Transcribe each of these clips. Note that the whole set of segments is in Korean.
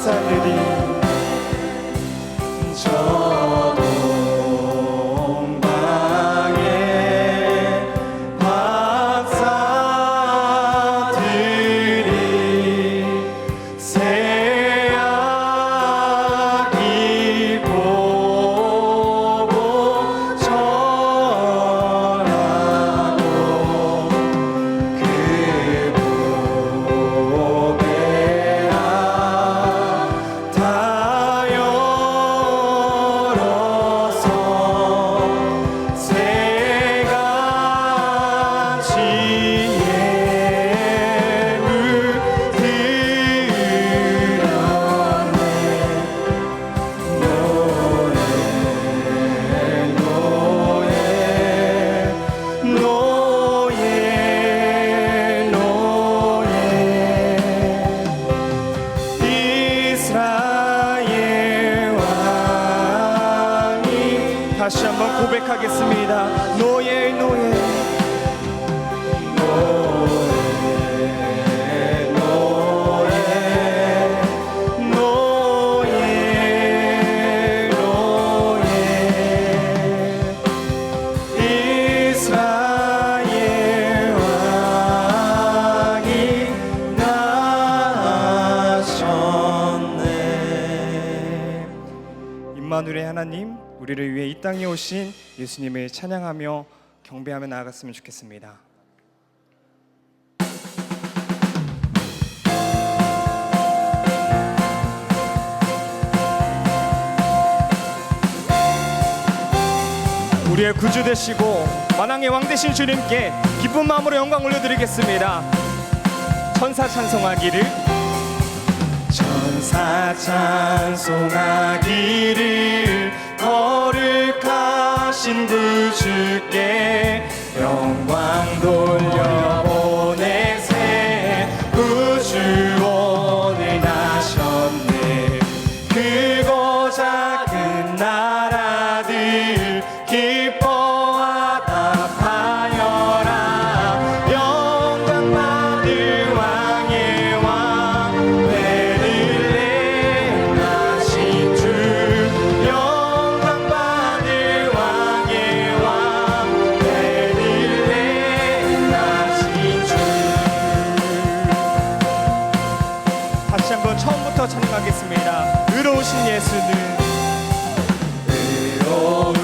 Saturday. 임마누엘의 하나님, 우리를 위해 이 땅에 오신 예수님을 찬양하며 경배하며 나아갔으면 좋겠습니다. 우리의 구주 되시고 만왕의 왕 되신 주님께 기쁜 마음으로 영광 올려드리겠습니다. 천사 찬송하기를 천사 찬송하기를 거룩하신 그 주께 영광 돌려. 부터 찬양하겠습니다. 의로우신 예수는 의로우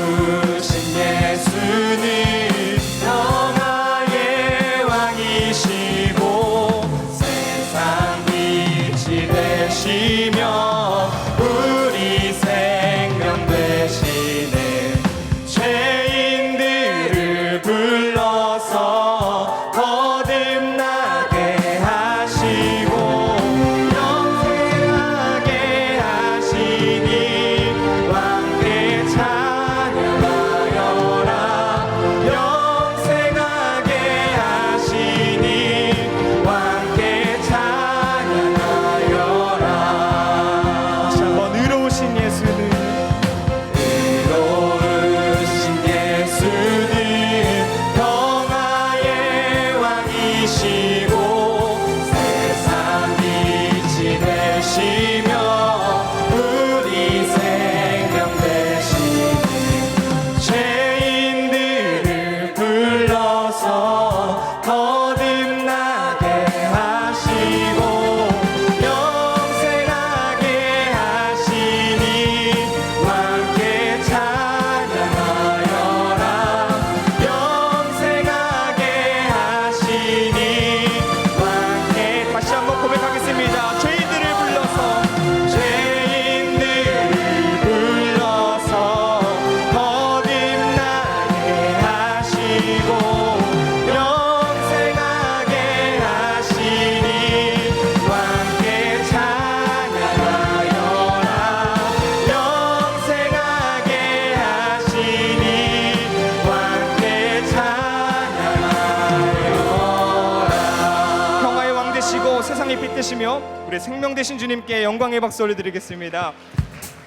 세상의 빛 되시며 우리 생명 되신 주님께 영광의 박수 올려드리겠습니다.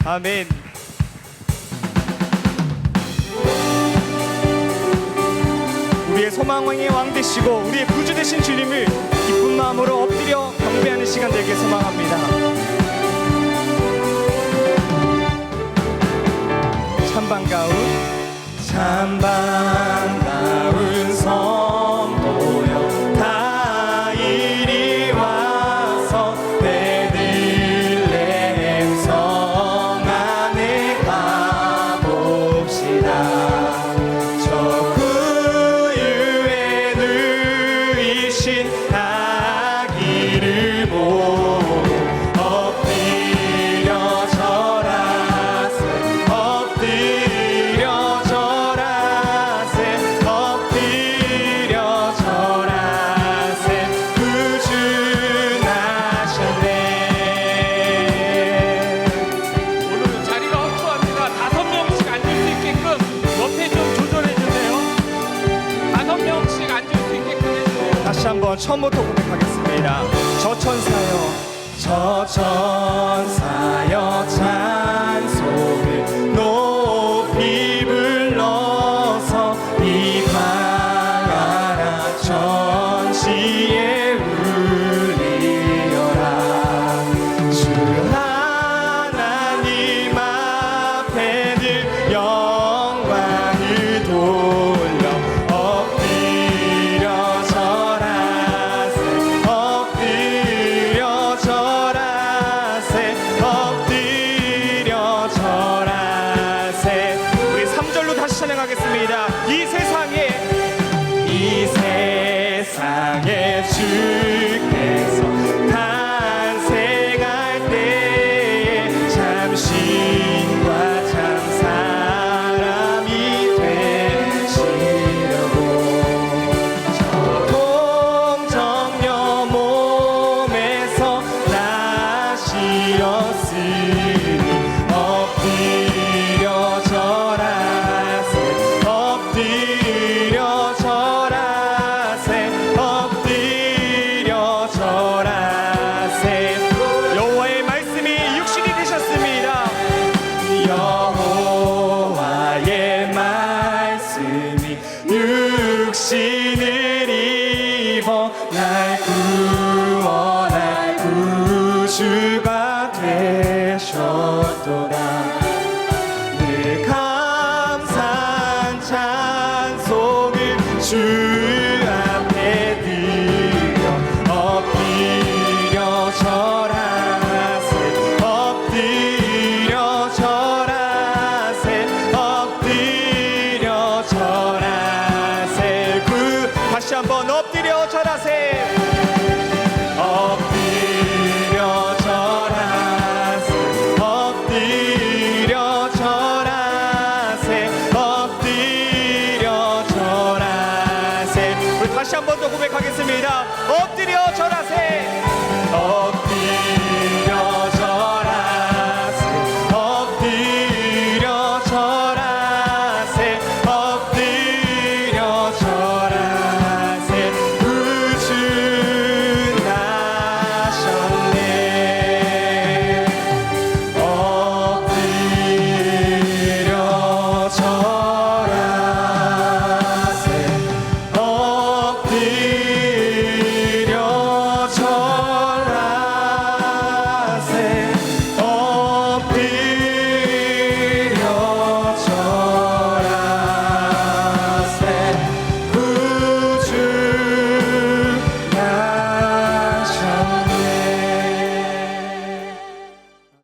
아멘. 우리의 소망의 왕 되시고 우리의 구주 되신 주님을 기쁜 마음으로 엎드려 경배하는 시간 되길 소망합니다. 찬반 가운 찬반 가운 성 다시 한번 처음부터 고백하겠습니다. 저 천사여, 저 천사여, 참. 只 to